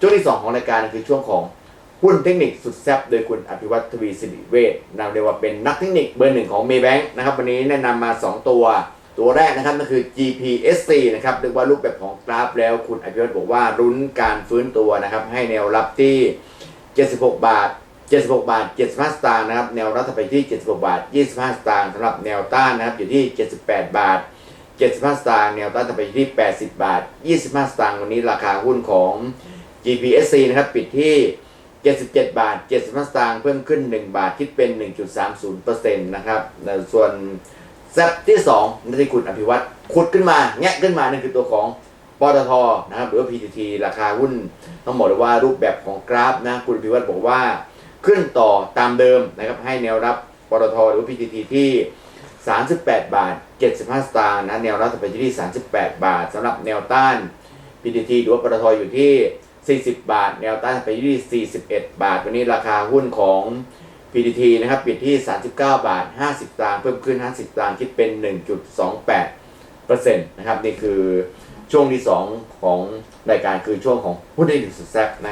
ช่วงที่ 2 ของรายการคือช่วงของหุ้นเทคนิคสุดแซ่บโดยคุณอภิวัตทวีสิริเวชนำเรียกว่าเป็นนักเทคนิคเบอร์หนึ่งของ Maybank นะครับวันนี้แนะนำมา 2 ตัว ตัวแรกนะครับนั่นคือ GPSC นะครับเรียกว่ารูปแบบของกราฟแล้วคุณอภิวัตบอกว่ารุ้นการฟื้นตัวนะครับให้แนวรับที่ 76 บาท 76 บาท 75 สตางค์นะครับแนวรับถัดไปที่ 76 บาท 25 สตางค์สำหรับแนวต้านนะครับอยู่ที่ 78 บาท 75 สตางค์แนวต้านถัดไปที่ 80 บาท 25 สตางค์วันนี้ราคาหุ้นของ GPSC นะครับปิดที่ 77 บาท 75สตางค์เพิ่มขึ้น 1 บาทคิดเป็น 1.30%นะครับส่วนแซปที่2นั่นที่คุณอภิวัตขุดขึ้นมาแงะขึ้นมานั่นคือตัวของปตทนะครับหรือว่า PTT ราคาหุ้นต้องบอกเลยว่ารูปแบบของกราฟนะคุณพิวัตรบอกว่าขึ้นต่อตามเดิมนะครับให้แนวรับปตทหรือว่า PTT ที่ 38 บาท 75 สตางค์นะแนวรับจะไปที่ 38 บาทสำหรับแนวต้าน PTT หรือว่าปตทอยู่ที่ 40 บาท แนวต้านไปที่ 41 บาท วันนี้ราคาหุ้นของ PTT นะครับปิดที่ 39 บาท 50สตางค์เพิ่มขึ้น 50สตางค์คิดเป็น 1.28เปอร์เซ็นต์นะครับนี่คือช่วงที่ 2 ของรายการคือช่วงของหุ้นได้หนึ่งสุดแซ่บนะครับ